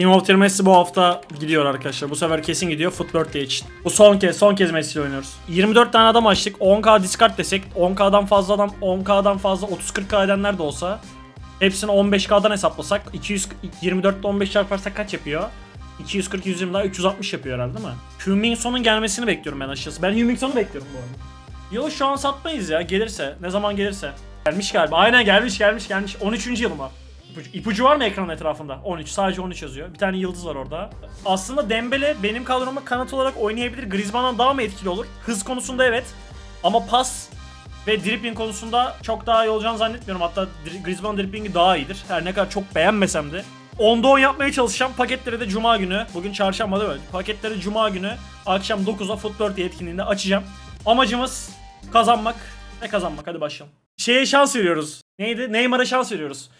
Team Messi bu hafta gidiyor arkadaşlar. Bu sefer kesin gidiyor Footbird diye için. Bu son kez, son kez Messi ile oynuyoruz. 24 tane adam açtık. 10k discard desek 10k'dan fazla adam 10k'dan fazla 30-40k edenler de olsa hepsini 15k'dan hesaplasak 200 24'te 15 çarparsak kaç yapıyor? 240 120 daha 360 yapıyor herhalde değil mi? Humingson'un gelmesini bekliyorum ben açıkçası. Ben Humingson'u bekliyorum bu arada. Yo şu an satmayız ya gelirse. Ne zaman gelirse. Gelmiş galiba. Aynen gelmiş gelmiş gelmiş. 13. yılım var. İpucu, var mı ekranın etrafında? 13. Sadece 13 yazıyor. Bir tane yıldız var orada. Aslında Dembele benim kadroma kanat olarak oynayabilir. Griezmann'dan daha mı etkili olur? Hız konusunda evet. Ama pas ve dribbling konusunda çok daha iyi olacağını zannetmiyorum. Hatta Griezmann dribblingi daha iyidir. Her ne kadar çok beğenmesem de. 10'da 10 yapmaya çalışacağım. Paketleri de cuma günü. Bugün çarşamba değil mi? Paketleri cuma günü akşam 9'a Footbird etkinliğinde açacağım. Amacımız kazanmak ve kazanmak. Hadi başlayalım. Şeye şans veriyoruz. Neydi? Neymar'a şans veriyoruz.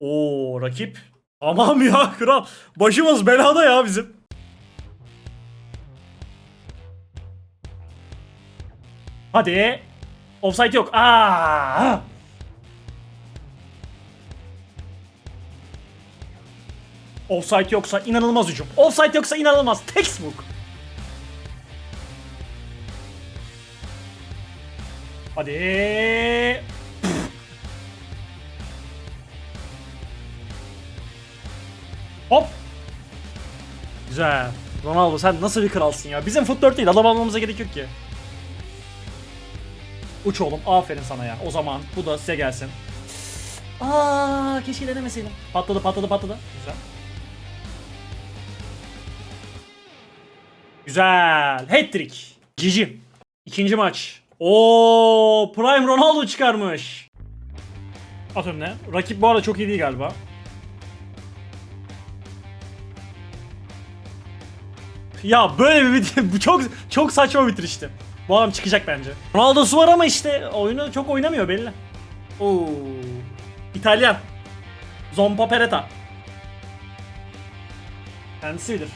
Oo rakip. Tamam ya kral. Başımız belada ya bizim. Hadi. Offside yok. Aa! Offside yoksa inanılmaz hücum. Offside yoksa inanılmaz. Textbook. Hadi. Hop. Güzel. Ronaldo sen nasıl bir kralsın ya. Bizim foot 4 değil. Adam almamıza gerek yok ki. Uç oğlum. Aferin sana ya. O zaman bu da size gelsin. Aa, keşke denemeseydim. Patladı patladı patladı. Güzel. Güzel. Hat-trick. Cici. İkinci maç. Oo, Prime Ronaldo çıkarmış. At önüne. Rakip bu arada çok iyi değil galiba. Ya böyle bir video bu çok çok saçma bitirişti. Bu adam çıkacak bence. Ronaldo'su var ama işte oyunu çok oynamıyor belli. Oo. İtalyan. Zompa Pereta. Kendisi bilir.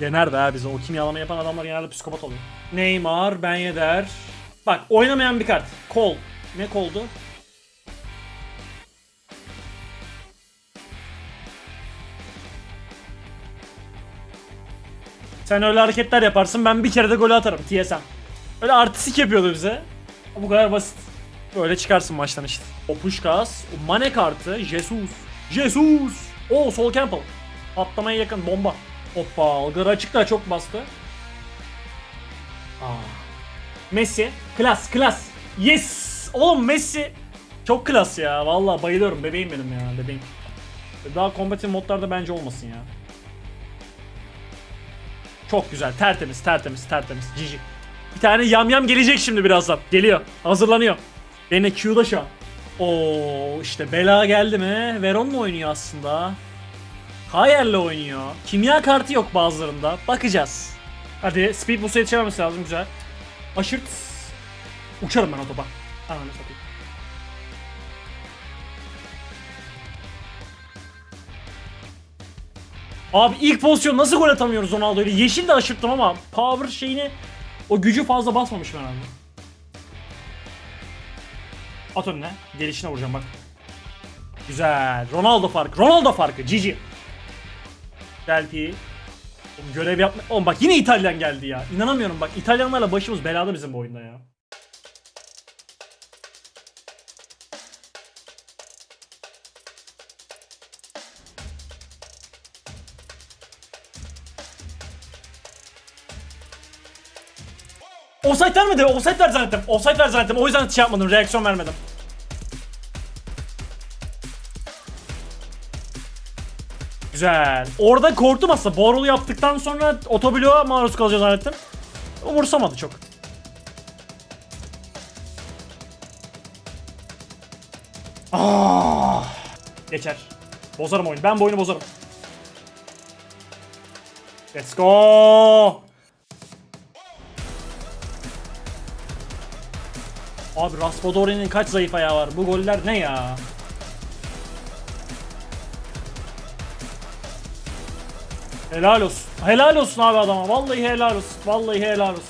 Dener be bize. O kimyalama yapan adamlar genelde psikopat oluyor. Neymar, Ben Yedder. Bak oynamayan bir kart. Kol. Ne koldu? Sen öyle hareketler yaparsın ben bir kere de golü atarım TSM. Öyle artistik yapıyordu bize. Bu kadar basit. Böyle çıkarsın maçtan işte. O Pushkas, o Mane kartı, Jesus. Jesus! O Sol Campbell. Patlamaya yakın bomba. Hoppa algıları açık da çok bastı. Aa. Messi. Klas klas. Yes! Oğlum Messi. Çok klas ya. Vallahi bayılıyorum. Bebeğim benim ya. Bebeğim. Daha kombatif modlarda bence olmasın ya. Çok güzel. Tertemiz, tertemiz, tertemiz. Cici. Bir tane yamyam gelecek şimdi birazdan. Geliyor. Hazırlanıyor. Beni Q'da şu an. Oo işte bela geldi mi? Veron mu oynuyor aslında? Hayer'le oynuyor. Kimya kartı yok bazılarında. Bakacağız. Hadi speed boost'a yetişememesi lazım güzel. Aşırt. Uçarım ben o topa. Ananı satayım. Abi ilk pozisyon nasıl gol atamıyoruz Ronaldo'yla? Yeşil de aşırttım ama power şeyini o gücü fazla basmamış herhalde. At önüne. Gelişine vuracağım bak. Güzel. Ronaldo farkı. Ronaldo farkı. Cici. Oğlum görev yapma. Oğlum bak yine İtalyan geldi ya. İnanamıyorum bak. İtalyanlarla başımız belada bizim bu oyunda ya. Offside vermedi. Offside ver zannettim. Offside ver zannettim. O yüzden şey yapmadım. Reaksiyon vermedim. Güzel. Orada korktum aslında. Borulu yaptıktan sonra otobloğa maruz kalacağız zannettim. Umursamadı çok. Ah! Geçer. Bozarım oyunu. Ben bu oyunu bozarım. Let's go. Abi Raspadori'nin kaç zayıf ayağı var? Bu goller ne ya? Helal olsun. Helal olsun abi adama. Vallahi helal olsun. Vallahi helal olsun.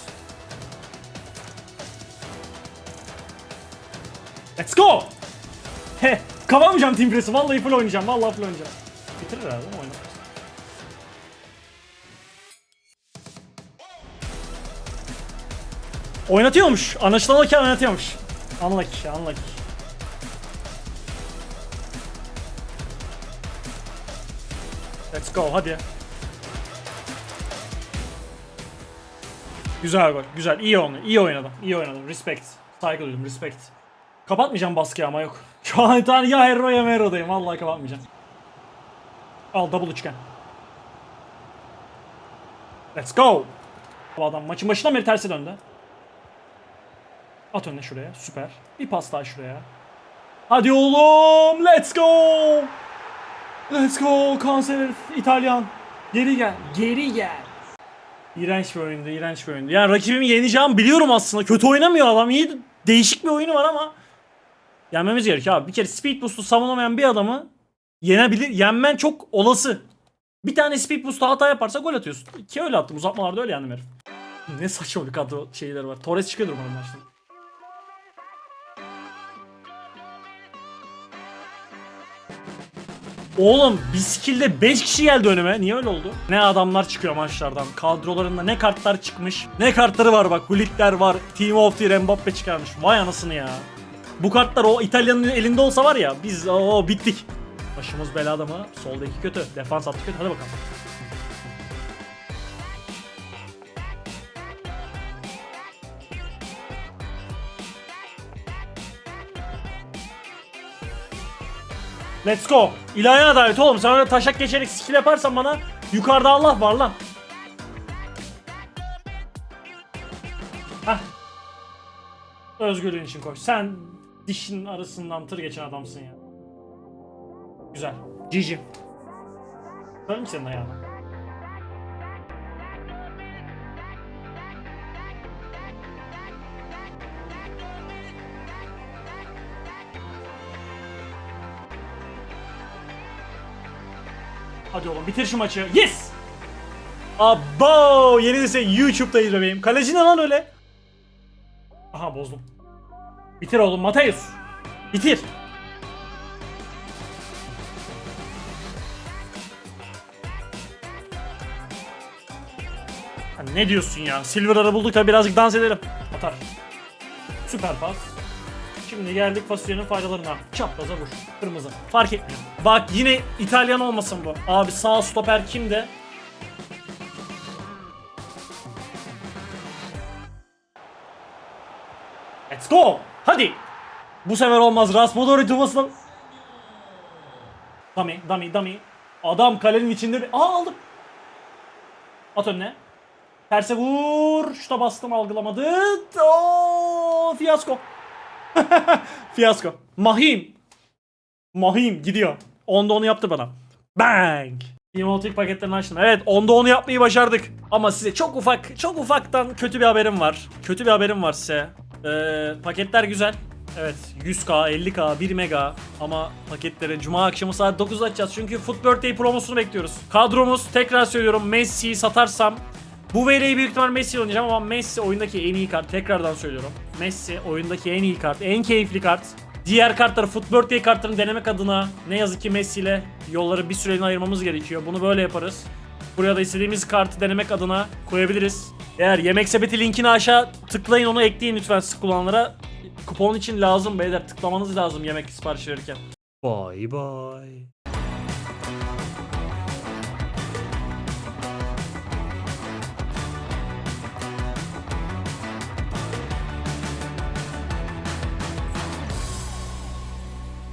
Let's go. He, kapamayacağım Team Press'i. Vallahi full oynayacağım. Vallahi full oynayacağım. Bitirir herhalde oyunu? Oynatıyormuş. Anlaşılan ki oynatıyormuş. Unlucky, unlucky. Let's go hadi. Güzel gol. Güzel. İyi oynadı. İyi oynadım. İyi oynadım. Respect. Saygı duydum. Respect. Kapatmayacağım baskıyı ama yok. Şu an tane ya Hero ya Mero'dayım. Vallahi kapatmayacağım. Al double üçgen. Let's go. Bu adam maçın başından beri terse döndü. At önüne şuraya. Süper. Bir pas daha şuraya. Hadi oğlum. Let's go. Let's go. Kanser İtalyan. Geri gel. Geri gel. İğrenç bir oyundu, iğrenç bir oyundu. Yani rakibimi yeneceğim biliyorum aslında. Kötü oynamıyor adam. İyi, değişik bir oyunu var ama yenmemiz gerekiyor abi. Bir kere speed boost'u savunamayan bir adamı yenebilir. Yenmen çok olası. Bir tane speed boost'ta hata yaparsa gol atıyorsun. Ki öyle attım. Uzatmalarda öyle yendim herif. Ne saçma bir kadro şeyleri var. Torres çıkıyordur umarım maçtan. Oğlum bir skill'de 5 kişi geldi önüme. Niye öyle oldu? Ne adamlar çıkıyor maçlardan. Kadrolarında ne kartlar çıkmış. Ne kartları var bak. Hulikler var. Team of the Year Mbappe çıkarmış. Vay anasını ya. Bu kartlar o İtalya'nın elinde olsa var ya biz o bittik. Başımız belada mı? Soldaki kötü. Defans attı kötü. Hadi bakalım. Let's go. İlahi adalet oğlum. Sen öyle taşak geçerek skill yaparsan bana yukarıda Allah var lan. Hah. Özgürlüğün için koş. Sen dişin arasından tır geçen adamsın ya. Güzel. Var mı senin ayağına? Hadi oğlum bitir şu maçı. Yes! Abo! Yeni de YouTube'dayız bebeğim. Kaleci ne lan öyle? Aha bozdum. Bitir oğlum Mateus. Bitir. Ha, ne diyorsun ya? Silver'ları bulduk da birazcık dans edelim. Atar. Süper pas. Şimdi geldik fasulyenin faydalarına. Çapraza vur. Kırmızı. Fark etmiyor. Bak yine İtalyan olmasın bu. Abi sağ stoper kimde? Let's go. Hadi. Bu sefer olmaz. Raspadori tuvasına... Dummy, dummy, dummy. Adam kalenin içinde... bir- Aa aldım. At önüne. Terse vur. Şuta bastım algılamadı. Oo, fiyasko. fiyasko. Mahim. Mahim gidiyor. Onda onu yaptı bana. Bang. Emotic paketlerini açtım. Evet onda onu yapmayı başardık. Ama size çok ufak, çok ufaktan kötü bir haberim var. Kötü bir haberim var size. Ee, paketler güzel. Evet 100k, 50k, 1 mega ama paketleri cuma akşamı saat 9'da açacağız. Çünkü Foot Birthday promosunu bekliyoruz. Kadromuz tekrar söylüyorum Messi'yi satarsam bu VL'yi büyük ihtimal Messi oynayacağım ama Messi oyundaki en iyi kart. Tekrardan söylüyorum. Messi oyundaki en iyi kart, en keyifli kart. Diğer kartları Foot Birthday kartlarını denemek adına ne yazık ki Messi ile yolları bir süreliğine ayırmamız gerekiyor. Bunu böyle yaparız. Buraya da istediğimiz kartı denemek adına koyabiliriz. Eğer yemek sepeti linkini aşağı tıklayın onu ekleyin lütfen sık kullananlara. Kupon için lazım beyler tıklamanız lazım yemek sipariş verirken. Bye bye.